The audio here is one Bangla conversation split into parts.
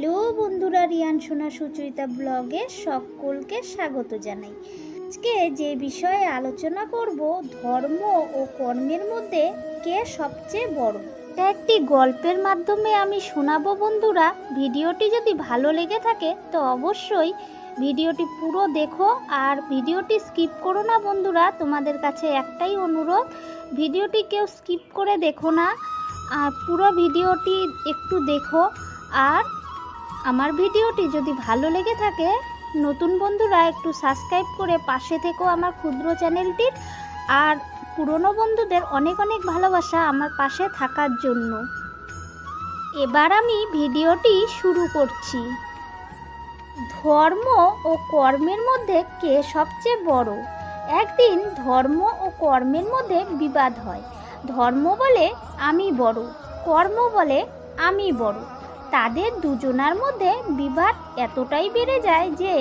হ্যালো বন্ধুরা, রিয়ান সোনা সুচরিতা ব্লগে সকলকে স্বাগত জানাই। আজকে যে বিষয়ে আলোচনা করব, ধর্ম ও কর্মের মধ্যে কে সবচেয়ে বড়? এটা একটি গল্পের মাধ্যমে আমি শোনাবো বন্ধুরা। ভিডিওটি যদি ভালো লেগে থাকে, তো অবশ্যই ভিডিওটি পুরো দেখো আর ভিডিওটি স্কিপ করো না বন্ধুরা, তোমাদের কাছে একটাই অনুরোধ, ভিডিওটি কেউ স্কিপ করে দেখো না, আর পুরো ভিডিওটি একটু দেখো, আর আমার ভিডিওটি যদি ভালো লেগে থাকে, নতুন বন্ধুরা একটু সাবস্ক্রাইব করে পাশে থেকেও আমার ক্ষুদ্র চ্যানেলটির। আর পুরনো বন্ধুদের অনেক অনেক ভালোবাসা আমার পাশে থাকার জন্য। এবার আমি ভিডিওটি শুরু করছি। ধর্ম ও কর্মের মধ্যে কে সবচেয়ে বড়? একদিন ধর্ম ও কর্মের মধ্যে বিবাদ হয়। ধর্ম বলে আমি বড়, কর্ম বলে আমি বড়। তাদের দুজনার মধ্যে বিবাদ এতটাই বেড়ে যায় যে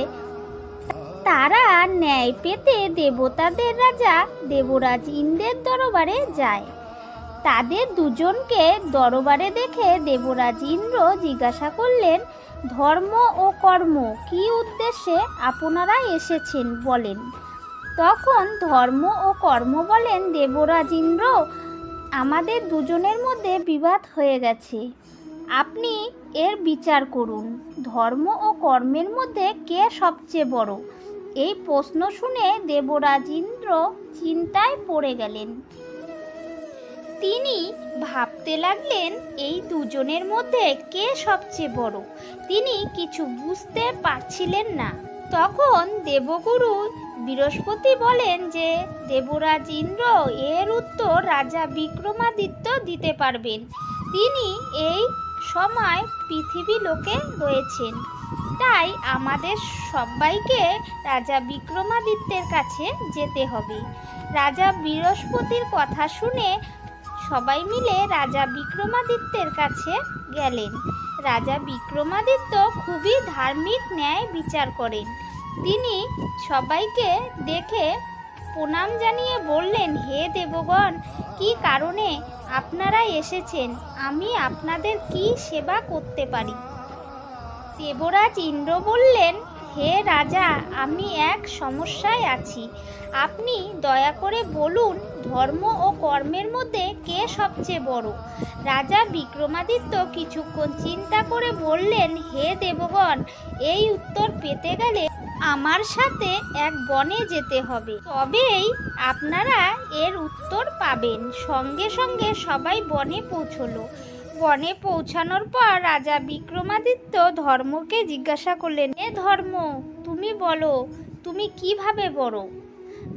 তারা ন্যায় পেতে দেবতাদের রাজা দেবরাজ ইন্দ্রের দরবারে যায়। তাদের দুজনকে দরবারে দেখে দেবরাজ ইন্দ্র জিজ্ঞাসা করলেন, ধর্ম ও কর্ম কি উদ্দেশ্যে আপনারা এসেছেন? বলেন। তখন ধর্ম ও কর্ম বলেন, দেবরাজ ইন্দ্র, আমাদের দুজনের মধ্যে বিবাদ হয়ে গেছে। আপনি এর বিচার করুন। ধর্ম ও কর্মের মধ্যে কে সবচেয়ে বড়? এই প্রশ্ন শুনে দেবরাজ ইন্দ্র চিন্তায় পড়ে গেলেন। তিনি ভাবতে লাগলেন, এই দুজনের মধ্যে কে সবচেয়ে বড়? তিনি কিছু বুঝতে পারছিলেন না। তখন দেবগুরু বৃহস্পতি বলেন যে দেবরাজ ইন্দ্র এর উত্তর রাজা বিক্রমাদিত্য দিতে পারবেন। তিনি এই সময় পৃথিবী লোকে রয়েছেন। তাই আমাদের সবাইকে রাজা বিক্রমাদিত্যের কাছে যেতে হবে। রাজা বৃহস্পতির কথা শুনে সবাই মিলে রাজা বিক্রমাদিত্যের কাছে গেলেন। রাজা বিক্রমাদিত্য খুবই ধার্মিক ন্যায় বিচার করেন। তিনি সবাইকে দেখে প্রণাম জানিয়ে বললেন, হে দেবগণ, কি কারণে আপনারা এসেছেন? আমি আপনাদের কি সেবা করতে পারি? দেবরাজ ইন্দ্র বললেন হে রাজা, আমি এক সমস্যায় আছি। আপনি দয়া করে বলুন, ধর্ম ও কর্মের মধ্যে কে সবচেয়ে বড়? রাজা বিক্রমাদিত্য কিছুক্ষণ চিন্তা করে বললেন, হে দেবগণ, এই উত্তর পেতে গেলে আমার সাথে এক বনে যেতে হবে। তবেই আপনারা এর উত্তর পাবেন। সঙ্গে সঙ্গে সবাই বনে পৌঁছলো। বনে পৌঁছানোর পর রাজা বিক্রমাদিত্য ধর্মকে জিজ্ঞাসা করলেন এ ধর্ম, তুমি বলো, তুমি কীভাবে বড়?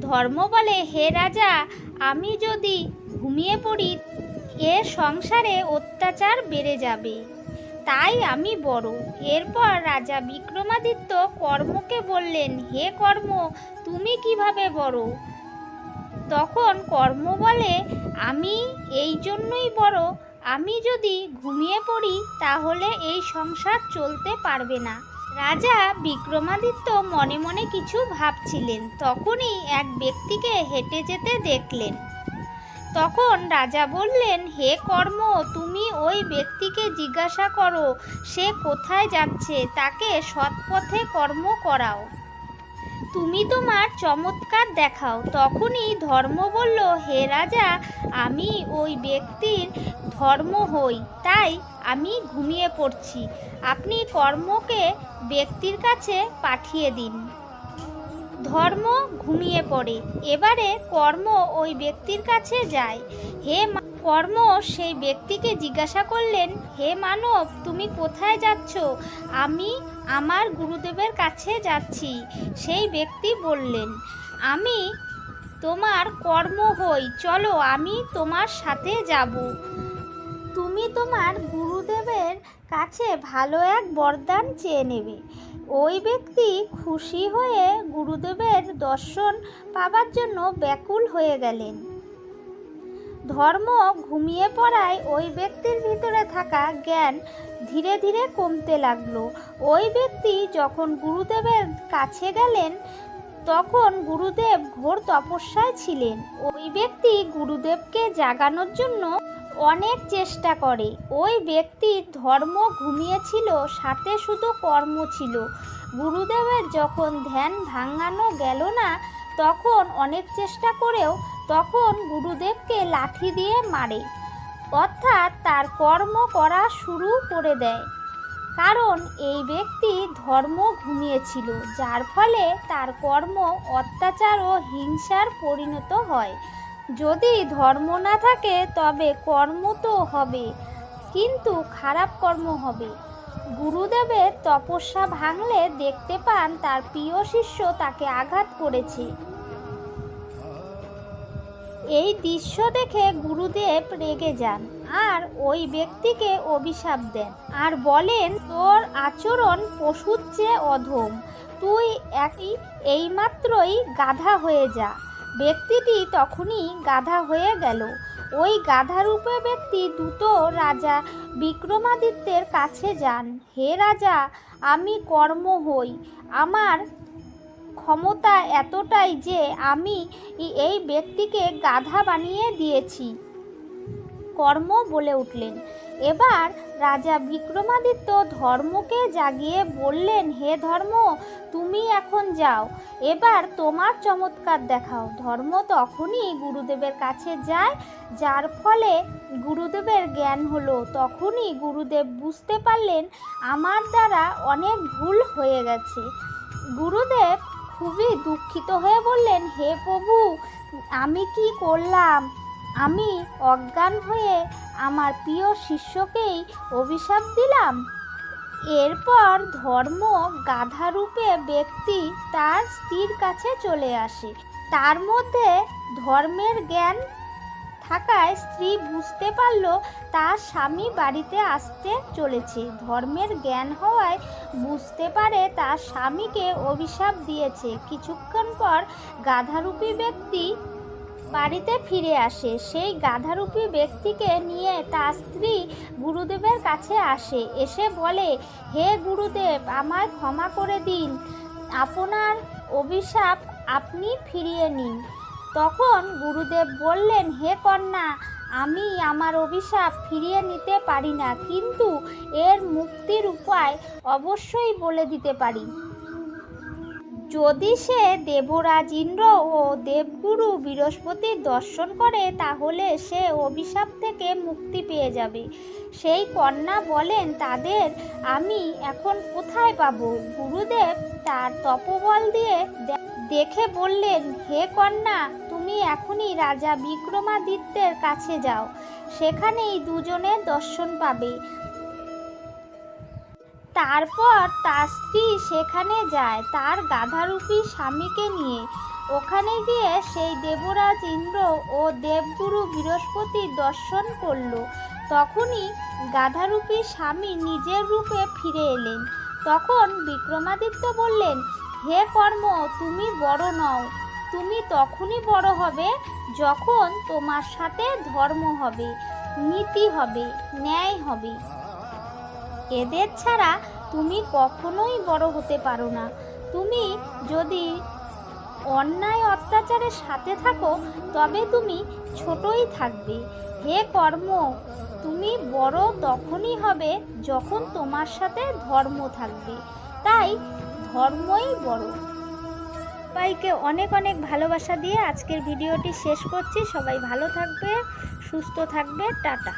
ধর্ম বলে, হে রাজা, আমি যদি ঘুমিয়ে পড়ি, এ সংসারে অত্যাচার বেড়ে যাবে। তাই আমি বড়। এরপর রাজা বিক্রমাদিত্য কর্মকে বললেন, হে কর্ম, তুমি কীভাবে বড়? তখন কর্ম বলে, আমি এই জন্যই বড় আমি যদি ঘুমিয়ে পড়ি, তাহলে এই সংসার চলতে পারবে না। রাজা বিক্রমাদিত্য মনে মনে কিছু ভাবছিলেন। তখনই এক ব্যক্তিকে হেঁটে যেতে দেখলেন। তখন রাজা বললেন, হে কর্ম, তুমি ওই ব্যক্তিকে জিজ্ঞাসা করো, সে কোথায় যাচ্ছে? তাকে সৎপথে কর্ম করাও। তুমি তোমার চমৎকার দেখাও। তখনই ধর্ম বলল, হে রাজা, আমি ওই ব্যক্তির ধর্ম হই, তাই আমি ঘুমিয়ে পড়ছি। আপনি কর্মকে ব্যক্তির কাছে পাঠিয়ে দিন। ধর্ম ঘুমিয়ে পড়ে। এবারে কর্ম ওই ব্যক্তির কাছে যায়। হে কর্ম সেই ব্যক্তিকে জিজ্ঞাসা করলেন, হে মানব, তুমি কোথায় যাচ্ছ? আমি আমার গুরুদেবের কাছে যাচ্ছি। সেই ব্যক্তি বললেন, আমি তোমার কর্ম হই, চলো আমি তোমার সাথে যাব। তুমি তোমার গুরুদেবের কাছে ভালো এক বরদান চেয়ে নেবে। ওই ব্যক্তি খুশি হয়ে গুরুদেবের দর্শন পাবার জন্য ব্যাকুল হয়ে গেলেন। ধর্ম ঘুমিয়ে পড়ায় ওই ব্যক্তির ভিতরে থাকা জ্ঞান ধীরে ধীরে কমতে লাগল। ওই ব্যক্তি যখন গুরুদেবের কাছে গেলেন, তখন গুরুদেব ঘোর তপস্যায় ছিলেন। ওই ব্যক্তি গুরুদেবকে জাগানোর জন্য অনেক চেষ্টা করে। ওই ব্যক্তির ধর্ম ঘুমিয়েছিল, সাথে শুধু কর্ম ছিল। গুরুদেবের যখন ধ্যান ভাঙানো গেল না তখন অনেক চেষ্টা করেও তখন গুরুদেবকে লাঠি দিয়ে মারে। অর্থাৎ তার কর্ম করা শুরু করে দেয়। কারণ এই ব্যক্তি ধর্ম ঘুমিয়েছিল, যার ফলে তার কর্ম অত্যাচার ও হিংসার পরিণত হয়। যদি ধর্ম না থাকে, তবে কর্ম তো হবে, কিন্তু খারাপ কর্ম হবে। গুরুদেবের তপস্যা ভাঙলে দেখতে পান তার প্রিয় শিষ্য তাকে আঘাত করেছে। এই দৃশ্য দেখে গুরুদেব রেগে যান আর ওই ব্যক্তিকে অভিশাপ দেন আর বলেন, তোর আচরণ পশুর চেয়ে অধম। তুই একই, এইমাত্রই গাধা হয়ে যা। ব্যক্তিটি তখনই গাধা হয়ে গেল। ওই গাধারূপে ব্যক্তি দ্রুত রাজা বিক্রমাদিত্যের কাছে যান। হে রাজা, আমি কর্ম হই। আমার ক্ষমতা এতটাই যে আমি এই ব্যক্তিকে গাধা বানিয়ে দিয়েছি। কর্ম বলে উঠলেন। এবার রাজা বিক্রমাদিত্য ধর্মকে জাগিয়ে বললেন, হে ধর্ম, তুমি এখন যাও। এবার তোমার চমৎকার দেখাও। ধর্ম তখনই গুরুদেবের কাছে যায়, যার ফলে গুরুদেবের জ্ঞান হলো। তখনই গুরুদেব বুঝতে পারলেন, আমার দ্বারা অনেক ভুল হয়ে গেছে। গুরুদেব খুবই দুঃখিত হয়ে বললেন, হে প্রভু, আমি কি করলাম? আমি অজ্ঞান হয়ে আমার প্রিয় শিষ্যকেই অভিশাপ দিলাম। এরপর ধর্ম গাধারূপে ব্যক্তি তার স্ত্রীর কাছে চলে আসে। তার মধ্যে ধর্মের জ্ঞান থাকায় স্ত্রী বুঝতে পারল তার স্বামী বাড়িতে আসতে চলেছে। ধর্মের জ্ঞান হওয়ায় বুঝতে পারে তার স্বামীকে অভিশাপ দিয়েছে। কিছুক্ষণ পর গাধারূপী ব্যক্তি বাড়িতে ফিরে আসে। সেই গাধারূপী ব্যক্তিকে নিয়ে তার স্ত্রী গুরুদেবের কাছে আসে। এসে বলে, হে গুরুদেব, আমায় ক্ষমা করে দিন। আপনার অভিশাপ আপনি ফিরিয়ে নিন। তখন গুরুদেব বললেন, হে কন্যা, আমি আমার অভিশাপ ফিরিয়ে নিতে পারি না, কিন্তু এর মুক্তির উপায় অবশ্যই বলে দিতে পারি। যদি সে দেবরাজ ইন্দ্র ও দেবগুরু বৃহস্পতির দর্শন করে, তাহলে সে অভিশাপ থেকে মুক্তি পেয়ে যাবে। সেই কন্যা বলেন, তাদের আমি এখন কোথায় পাবো? গুরুদেব তার তপবল দিয়ে দেখে বললেন, হে কন্যা, তুমি এখনই রাজা বিক্রমাদিত্যের কাছে যাও। সেখানেই দুজনের দর্শন পাবে। তারপর তার স্ত্রী সেখানে যায় তার গাধারূপী স্বামীকে নিয়ে। ওখানে গিয়ে সেই দেবরাজ ইন্দ্র ও দেবগুরু বৃহস্পতির দর্শন করল। তখনই গাধারূপী স্বামী নিজের রূপে ফিরে এলেন। তখন বিক্রমাদিত্য বললেন, হে কর্ম, তুমি বড় নও। তুমি তখনই বড় হবে যখন তোমার সাথে ধর্ম হবে, নীতি হবে, ন্যায় হবে। এদের ছাড়া তুমি কখনোই বড় হতে পারো না। তুমি যদি অন্যায় অত্যাচারের সাথে থাকো, তবে তুমি ছোটই থাকবে। হে কর্ম, তুমি বড় তখনই হবে যখন তোমার সাথে ধর্ম থাকবে। তাই ধর্মই বড়। সবাইকে অনেক অনেক ভালোবাসা দিয়ে আজকের ভিডিওটি শেষ করছি। সবাই ভালো থাকবে, সুস্থ থাকবে। টাটা।